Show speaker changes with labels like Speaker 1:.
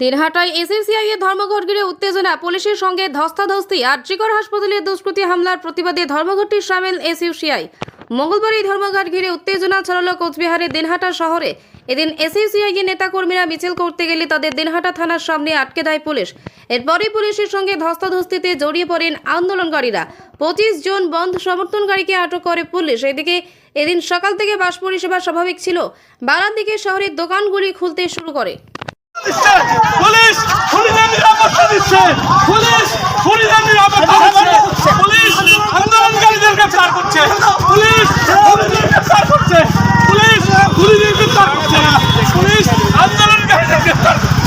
Speaker 1: দিনহাটায় এসএসসিআই এর ধর্মঘট ঘিরে উত্তেজনা। পুলিশের সঙ্গে ধস্তাধস্তি আর্যিকর হাসপাতালে দুষ্কৃতী হামলার প্রতিবাদে ধর্মঘটটি সামিল এসইউসিআই। মঙ্গলবার এই ধর্মঘট ঘিরে উত্তেজনা ছড়ালো কোচবিহারের দিনহাটা শহরে। এদিন এসইউসিআই এর নেতাকর্মীরা মিছিল করতে গেলে তাদের দিনহাটা থানার সামনে আটকে দেয় পুলিশ। এরপরই পুলিশের সঙ্গে ধস্তাধস্তিতে জড়িয়ে পড়েন আন্দোলনকারীরা। পঁচিশ জন বন্ধ সমর্থনকারীকে আটক করে পুলিশ। এদিকে এদিন সকাল থেকে বাস পরিষেবা স্বাভাবিক ছিল। বারার দিকে শহরের দোকানগুলি খুলতে শুরু করে।
Speaker 2: দিচ্ছে। পুলিশ খুনিদের নিরাপত্তা দিচ্ছে। পুলিশ খুনিদের নিরাপত্তা দিচ্ছে। পুলিশ আন্দোলনকারীদের গ্রেফতার করছে। পুলিশ খুনিদের গ্রেফতার করছে। পুলিশ খুনিদের গ্রেফতার করছে। না পুলিশ আন্দোলনকারীদের গ্রেফতার করছে।